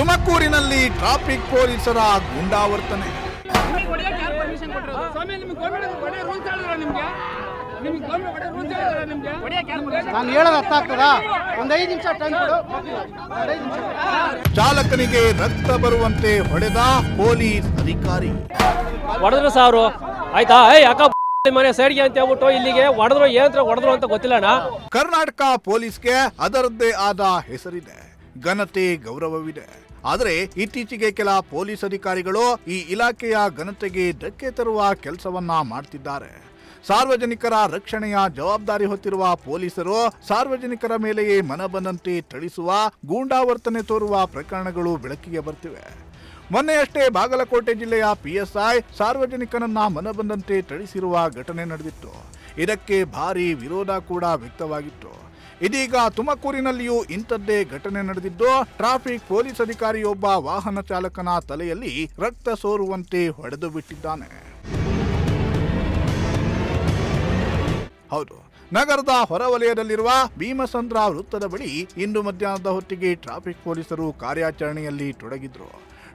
ತುಮಕೂರಿನಲ್ಲಿ ಟ್ರಾಫಿಕ್ ಪೊಲೀಸರ ಗುಂಡಾವರ್ತನೆ. ನಾನು ಹೇಳೋದು ಅರ್ಥ ಆಗ್ತದ? ಒಂದು ನಿಮಿಷ ಟೈಮ್ ಕೊಡು ಒಂದು ನಿಮಿಷ. ಚಾಲಕನಿಗೆ ರಕ್ತ ಬರುವಂತೆ ಹೊಡೆದ ಪೊಲೀಸ್ ಅಧಿಕಾರಿ. ಹೊಡೆದ್ರು ಸಾವಿರ. ಆಯ್ತಾ? ಏಯ್ ಅಕ್ಕ ಮನೆ ಸೈಡ್ಗೆ ಅಂತ ಹೇಳ್ಬಿಟ್ಟು ಇಲ್ಲಿಗೆ ಹೊಡೆದ್ರು ಏನಂತ ಹೊಡೆದ್ರು ಅಂತ ಗೊತ್ತಿಲ್ಲ ಅಣ್ಣ. ಕರ್ನಾಟಕ ಪೊಲೀಸ್ಗೆ ಅದರದ್ದೇ ಆದ ಹೆಸರಿದೆ. ಘನತೆ ಗೌರವವಿದೆ. ಆದರೆ ಇತ್ತೀಚೆಗೆ ಕೆಲ ಪೊಲೀಸ್ ಅಧಿಕಾರಿಗಳು ಈ ಇಲಾಖೆಯ ಘನತೆಗೆ ಧಕ್ಕೆ ತರುವ ಕೆಲಸವನ್ನ ಮಾಡ್ತಿದ್ದಾರೆ. ಸಾರ್ವಜನಿಕರ ರಕ್ಷಣೆಯ ಜವಾಬ್ದಾರಿ ಹೊತ್ತಿರುವ ಪೊಲೀಸರು ಸಾರ್ವಜನಿಕರ ಮೇಲೆಯೇ ಮನಬಂದಂತೆ ಥಳಿಸುವ, ಗೂಂಡಾವರ್ತನೆ ತೋರುವ ಪ್ರಕರಣಗಳು ಬೆಳಕಿಗೆ ಬರ್ತಿವೆ. ಮೊನ್ನೆಯಷ್ಟೇ ಬಾಗಲಕೋಟೆ ಜಿಲ್ಲೆಯ ಪಿಎಸ್ಐ ಸಾರ್ವಜನಿಕನನ್ನ ಮನಬಂದಂತೆ ಥಳಿಸಿರುವ ಘಟನೆ ನಡೆದಿತ್ತು. ಇದಕ್ಕೆ ಭಾರಿ ವಿರೋಧ ಕೂಡ ವ್ಯಕ್ತವಾಗಿತ್ತು. ಇದೀಗ ತುಮಕೂರಿನಲ್ಲಿಯೂ ಇಂಥದ್ದೇ ಘಟನೆ ನಡೆದಿದ್ದು, ಟ್ರಾಫಿಕ್ ಪೊಲೀಸ್ ಅಧಿಕಾರಿಯೊಬ್ಬ ವಾಹನ ಚಾಲಕನ ತಲೆಯಲ್ಲಿ ರಕ್ತ ಸೋರುವಂತೆ ಹೊಡೆದು ಬಿಟ್ಟಿದ್ದಾನೆ. ಹೌದು, ನಗರದ ಹೊರವಲಯದಲ್ಲಿರುವ ಭೀಮಸಂದ್ರ ವೃತ್ತದ ಬಳಿ ಇಂದು ಮಧ್ಯಾಹ್ನದ ಹೊತ್ತಿಗೆ ಟ್ರಾಫಿಕ್ ಪೊಲೀಸರು ಕಾರ್ಯಾಚರಣೆಯಲ್ಲಿ ತೊಡಗಿದ್ರು.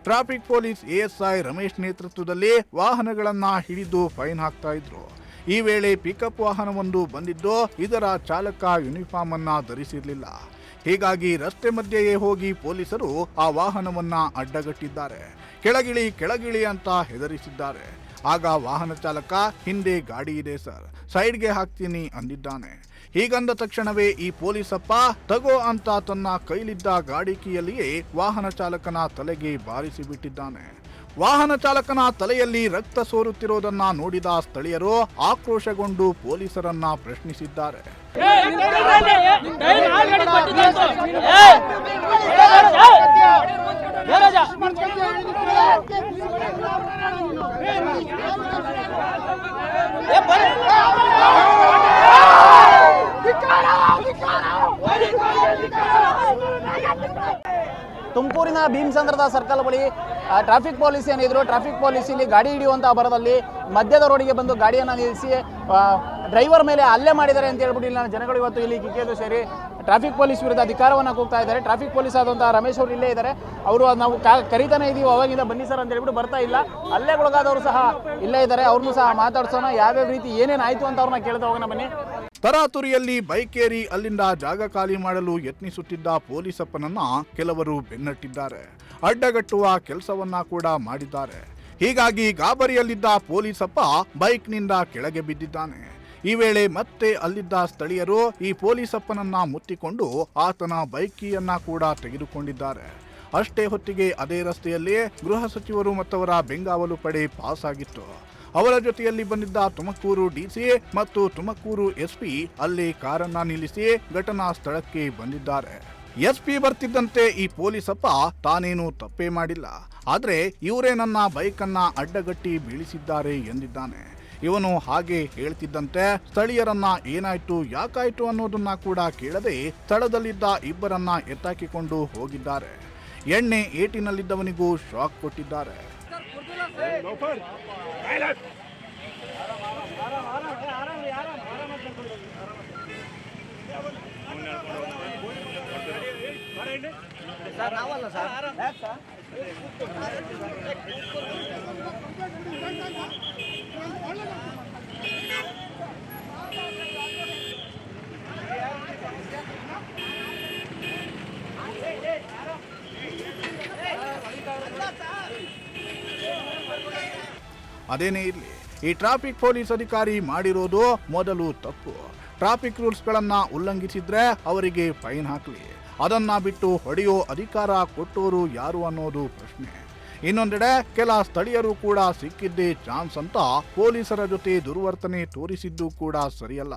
ಟ್ರಾಫಿಕ್ ಪೊಲೀಸ್ ಎಎಸ್ಐ ರಮೇಶ್ ನೇತೃತ್ವದಲ್ಲಿ ವಾಹನಗಳನ್ನ ಹಿಡಿದು ಫೈನ್ ಹಾಕ್ತಾ ಇದ್ರು. ಈ ವೇಳೆ ಪಿಕಪ್ ವಾಹನವೊಂದು ಬಂದಿದ್ದು, ಇದರ ಚಾಲಕ ಯೂನಿಫಾರ್ಮ್ ಅನ್ನ ಧರಿಸಿರಲಿಲ್ಲ. ಹೀಗಾಗಿ ರಸ್ತೆ ಮಧ್ಯೆಯೇ ಹೋಗಿ ಪೊಲೀಸರು ಆ ವಾಹನವನ್ನ ಅಡ್ಡಗಟ್ಟಿದ್ದಾರೆ. ಕೆಳಗಿಳಿ ಕೆಳಗಿಳಿ ಅಂತ ಹೆದರಿಸಿದ್ದಾರೆ. ಆಗ ವಾಹನ ಚಾಲಕ, ಹಿಂದೆ ಗಾಡಿ ಇದೆ ಸರ್, ಸೈಡ್ಗೆ ಹಾಕ್ತೀನಿ ಅಂದಿದ್ದಾನೆ. ಹೀಗಂದ ತಕ್ಷಣವೇ ಈ ಪೊಲೀಸಪ್ಪ, ತಗೋ ಅಂತ ತನ್ನ ಕೈಲಿದ್ದ ಗಾಡಿ ಕೀಯಲ್ಲಿಯೇ ವಾಹನ ಚಾಲಕನ ತಲೆಗೆ ಬಾರಿಸಿ ಬಿಟ್ಟಿದ್ದಾನೆ ವಾಹನ ಚಾಲಕನ ತಲೆಯಲ್ಲಿ ರಕ್ತ ಸೋರುತ್ತಿರುವುದನ್ನ ನೋಡಿದ ಸ್ಥಳೀಯರು ಆಕ್ರೋಶಗೊಂಡು ಪೊಲೀಸರನ್ನ ಪ್ರಶ್ನಿಸಿದ್ದಾರೆ ತುಮಕೂರಿನ ಭೀಮಸಂದ್ರದ ಸರ್ಕಲ್ ಬಳಿ ಟ್ರಾಫಿಕ್ ಪಾಲಿಸಿ ಏನಿದ್ರು, ಟ್ರಾಫಿಕ್ ಪಾಲಿಸಿಲಿ ಗಾಡಿ ಹಿಡಿಯುವಂತಹ ಬರದಲ್ಲಿ ಮಧ್ಯದ ರೋಡಿಗೆ ಬಂದು ಗಾಡಿಯನ್ನು ನಿಲ್ಲಿಸಿ ಡ್ರೈವರ್ ಮೇಲೆ ಹಲ್ಲೆ ಮಾಡಿದ್ದಾರೆ ಅಂತ ಹೇಳ್ಬಿಟ್ಟು ಇಲ್ಲಿ ಜನಗಳು ಇವತ್ತು ಇಲ್ಲಿ ಕಿಕ್ಕಿದ್ದು ಸೇರಿ ಟ್ರಾಫಿಕ್ ಪೊಲೀಸ್ ವಿರುದ್ಧ ಅಧಿಕಾರವನ್ನು ಕೂಗ್ತಾ ಇದ್ದಾರೆ. ಟ್ರಾಫಿಕ್ ಪೊಲೀಸ್ ಆದಂತಹ ರಮೇಶ್ ಅವರು ಇಲ್ಲೇ ಇದ್ದಾರೆ. ಅವರು ನಾವು ಕರೀತಾನೆ ಇದೀವಿ, ಅವಾಗಿಂದ ಬನ್ನಿ ಸರ್ ಅಂತ ಹೇಳ್ಬಿಟ್ಟು ಬರ್ತಾ ಇಲ್ಲ. ಹಲ್ಲೆಗೊಳಗಾದವರು ಸಹ ಇಲ್ಲೇ ಇದ್ದಾರೆ. ಅವ್ರನ್ನೂ ಸಹ ಮಾತಾಡ್ಸೋಣ. ಯಾವ್ಯಾವ ರೀತಿ ಏನೇನು ಆಯಿತು ಅಂತ ಅವ್ರನ್ನ ಕೇಳ್ತಾ ಹೋಗೋಣ ಬನ್ನಿ. ತರಾತುರಿಯಲ್ಲಿ ಬೈಕ್ ಏರಿ ಅಲ್ಲಿಂದ ಜಾಗ ಖಾಲಿ ಮಾಡಲು ಯತ್ನಿಸುತ್ತಿದ್ದ ಪೊಲೀಸಪ್ಪನನ್ನ ಕೆಲವರು ಬೆನ್ನಟ್ಟಿದ್ದಾರೆ. ಅಡ್ಡಗಟ್ಟುವ ಕೆಲಸವನ್ನ ಕೂಡ ಮಾಡಿದ್ದಾರೆ. ಹೀಗಾಗಿ ಗಾಬರಿಯಲ್ಲಿದ್ದ ಪೊಲೀಸಪ್ಪ ಬೈಕ್ನಿಂದ ಕೆಳಗೆ ಬಿದ್ದಿದ್ದಾನೆ. ಈ ವೇಳೆ ಮತ್ತೆ ಅಲ್ಲಿದ್ದ ಸ್ಥಳೀಯರು ಈ ಪೊಲೀಸಪ್ಪನನ್ನ ಮುತ್ತಿಕೊಂಡು ಆತನ ಬೈಕಿಯನ್ನ ಕೀಯನ್ನ ಕೂಡ ತೆಗೆದುಕೊಂಡಿದ್ದಾರೆ. ಅಷ್ಟೇ ಹೊತ್ತಿಗೆ ಅದೇ ರಸ್ತೆಯಲ್ಲಿ ಗೃಹ ಸಚಿವರು ಮತ್ತವರ ಬೆಂಗಾವಲು ಪಡೆ ಪಾಸ್ ಆಗಿತ್ತು ಅವರ ಜೊತೆಯಲ್ಲಿ ಬಂದಿದ್ದ ತುಮಕೂರು ಡಿಸಿ ಮತ್ತು ತುಮಕೂರು ಎಸ್ಪಿ ಅಲ್ಲಿ ಕಾರನ್ನ ನಿಲ್ಲಿಸಿ ಘಟನಾ ಸ್ಥಳಕ್ಕೆ ಬಂದಿದ್ದಾರೆ. ಎಸ್ಪಿ ಬರ್ತಿದ್ದಂತೆ ಈ ಪೊಲೀಸಪ್ಪ ತಾನೇನು ತಪ್ಪೇ ಮಾಡಿಲ್ಲ. ಆದರೆ ಇವರೇ ನನ್ನ ಬೈಕನ್ನ ಅಡ್ಡಗಟ್ಟಿ ಬೀಳಿಸಿದ್ದಾರೆ ಎಂದಿದ್ದಾನೆ. ಇವನು ಹಾಗೆ ಹೇಳ್ತಿದ್ದಂತೆ, ಸ್ಥಳೀಯರನ್ನ ಏನಾಯ್ತು, ಯಾಕಾಯ್ತು ಅನ್ನೋದನ್ನ ಕೂಡ ಕೇಳದೆ ಸ್ಥಳದಲ್ಲಿದ್ದ ಇಬ್ಬರನ್ನ ಎತ್ತಾಕಿಕೊಂಡು ಹೋಗಿದ್ದಾರೆ. ಎಣ್ಣೆ ಏಟಿನಲ್ಲಿದ್ದವನಿಗೂ ಶಾಕ್ ಕೊಟ್ಟಿದ್ದಾರೆ. लवकर సార్ రావాలా సార్ సార్ ಅದೇನೇ ಇರಲಿ, ಈ ಟ್ರಾಫಿಕ್ ಪೊಲೀಸ್ ಅಧಿಕಾರಿ ಮಾಡಿರೋದು ಮೊದಲು ತಪ್ಪು. ಟ್ರಾಫಿಕ್ ರೂಲ್ಸ್ಗಳನ್ನ ಉಲ್ಲಂಘಿಸಿದ್ರೆ ಅವರಿಗೆ ಫೈನ್ ಹಾಕಲಿ. ಅದನ್ನ ಬಿಟ್ಟು ಹೊಡೆಯೋ ಅಧಿಕಾರ ಕೊಟ್ಟೋರು ಯಾರು ಅನ್ನೋದು ಪ್ರಶ್ನೆ. ಇನ್ನೊಂದೆಡೆ, ಕೆಲ ಸ್ಥಳೀಯರು ಕೂಡ ಸಿಕ್ಕಿದ್ದೇ ಚಾನ್ಸ್ ಅಂತ ಪೊಲೀಸರ ಜೊತೆ ದುರ್ವರ್ತನೆ ತೋರಿಸಿದ್ದು ಕೂಡ ಸರಿಯಲ್ಲ.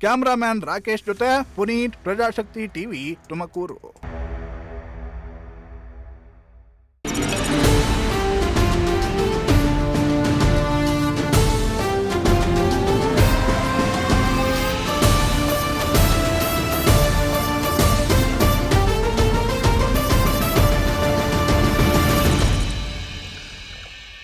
ಕ್ಯಾಮ್ರಾಮ್ಯಾನ್ ರಾಕೇಶ್ ಜೊತೆ ಪುನೀತ್ ಪ್ರಜಾಶಕ್ತಿ ಟಿವಿ ತುಮಕೂರು.